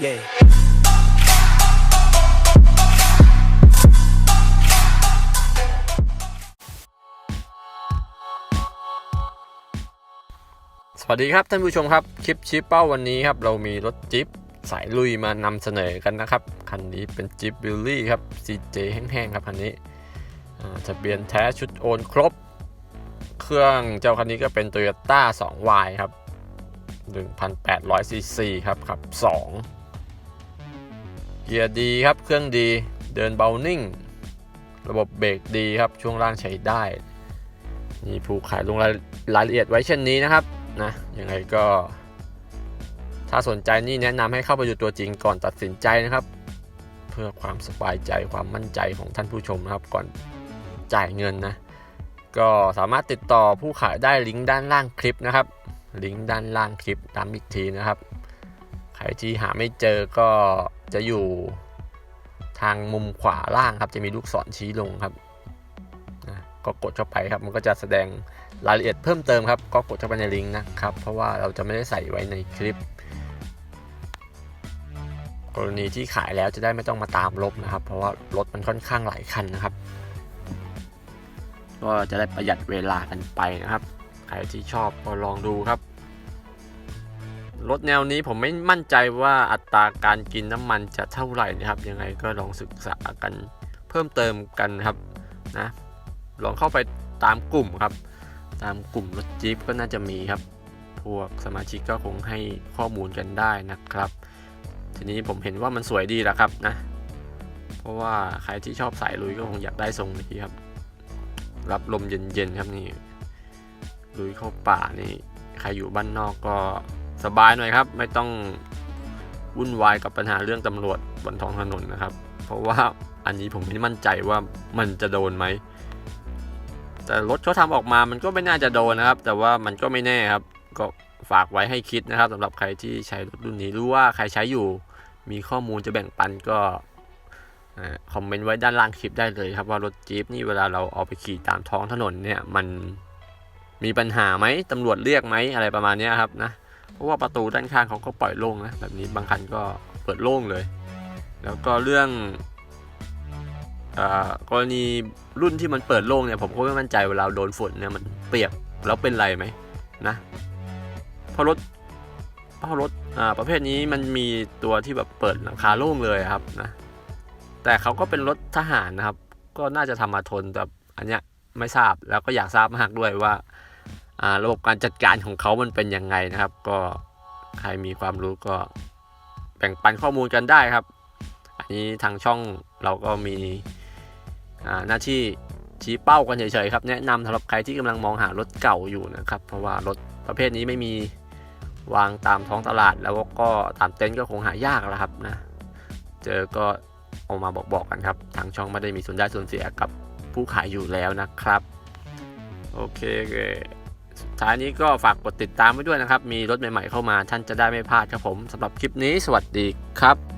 Yeah. สวัสดีครับท่านผู้ชมครับ คลิปชี้เป้าวันนี้ครับ เรามีรถจิ๊ปสายลุยมานำเสนอกันนะครับ คันนี้เป็นจิ๊ปบิลลี่ครับ CJ แห้งๆครับคันนี้ทะเบียนแท้ชุดโอนครบ เครื่องเจ้าคันนี้ก็เป็น Toyota 2Y ครับ 1,800 cc ครับขับ 2 เกียร์ดีครับเครื่องดีเดินเบานิ่ง ระบบเบรกดีครับช่วงล่างใช้ได้มีผูกขายลงรายละเอียดไว้เช่นนี้นะครับนะยังไงก็ถ้าสนใจนี่แนะนำให้เข้าไปดูตัวจริงก่อนตัดสินใจนะครับ เพื่อความสบายใจความมั่นใจของท่านผู้ชมนะครับ ก่อนจ่ายเงินนะ ก็สามารถติดต่อผู้ขายได้ลิงก์ด้านล่างคลิปนะครับ ลิงก์ด้านล่างคลิปตามอีกทีนะครับ ใครที่หาไม่เจอก็จะอยู่ทางมุมขวาล่างครับ จะมีลูกศรชี้ลงครับนะก็กดเข้าไปครับ มันก็จะแสดงรายละเอียดเพิ่มเติมครับ ก็กดเข้าไปในลิงก์นะครับ เพราะว่าเราจะไม่ได้ใส่ไว้ในคลิป กรณีที่ขายแล้วจะได้ไม่ต้องมาตามลบนะครับ เพราะว่ารถมันค่อนข้างหลายคันนะครับ ก็จะได้ประหยัดเวลากันไปนะครับ ใครที่ชอบก็ลองดูครับ รถแนวนี้ผมไม่มั่นใจว่าอัตราการกินน้ำมันจะเท่าไหร่นะครับ ยังไงก็ลองศึกษากันเพิ่มเติมกันนะครับนะลองเข้าไปตามกลุ่มครับ ตามกลุ่มรถจี๊ปก็น่าจะมีครับ พวกสมาชิกก็คงให้ข้อมูลกันได้นะครับ ทีนี้ผมเห็นว่ามันสวยดีแล้วครับนะ เพราะว่าใครที่ชอบสายลุยก็คงอยากได้ทรงนี้ครับ รับลมเย็นๆครับนี่ลุยเข้าป่านี่ใครอยู่บ้านนอกก็ สบายหน่อยครับ ไม่ต้องวุ่นวายกับปัญหาเรื่องตำรวจบนท้องถนนนะครับ เพราะว่าอันนี้ผมไม่มั่นใจว่ามันจะโดนไหม แต่รถเขาทำออกมามันก็ไม่น่าจะโดนนะครับ แต่ว่ามันก็ไม่แน่ครับ ก็ฝากไว้ให้คิดนะครับสำหรับใครที่ใช้รถรุ่นนี้รู้ว่าใครใช้อยู่ มีข้อมูลจะแบ่งปันก็คอมเมนต์ไว้ด้านล่างคลิปได้เลยครับว่ารถจี๊ปนี่เวลาเราเอาไปขี่ตามท้องถนนเนี่ยมันมีปัญหาไหมตำรวจเรียกไหมอะไรประมาณนี้ครับนะ เพราะว่าประตูด้านข้างเขาก็ปล่อยโล่งนะแบบนี้บางคันก็เปิดโล่งเลย แล้วก็เรื่องอกรณีรุ่นที่มันเปิดโล่งเนี่ยผมก็ไม่มั่นใจเวลาโดนฝนเนี่ยมันเปียกแล้วเป็นไรไหมนะเพราะรถเพราะรถอ่าประเภทนี้มันมีตัวที่แบบเปิดหลังคาโล่งเลยครับนะแต่เขาก็เป็นรถทหารนะครับ ก็น่าจะทำมาทนแต่อันเนี้ยไม่ทราบแล้วก็อยากทราบมากด้วยว่า ระบบการจัดการของเขามันเป็นยังไงนะครับ ก็ใครมีความรู้ก็แบ่งปันข้อมูลกันได้ครับ อันนี้ทางช่องเราก็มีหน้าที่ชี้เป้ากันเฉยๆครับ แนะนำสำหรับใครที่กำลังมองหารถเก่าอยู่นะครับ เพราะว่ารถประเภทนี้ไม่มีวางตามท้องตลาด แล้วก็ตามเต็นท์ก็คงหายากแล้วครับนะ เจอก็เอามาบอกๆกันครับ ทางช่องไม่ได้มีส่วนได้ส่วนเสียกับผู้ขายอยู่แล้วนะครับ โอเค ท้ายนี้ก็ฝากกดติดตามไว้ด้วยนะครับ มีรถใหม่ๆเข้ามาท่านจะได้ไม่พลาดครับผมสำหรับคลิปนี้สวัสดีครับ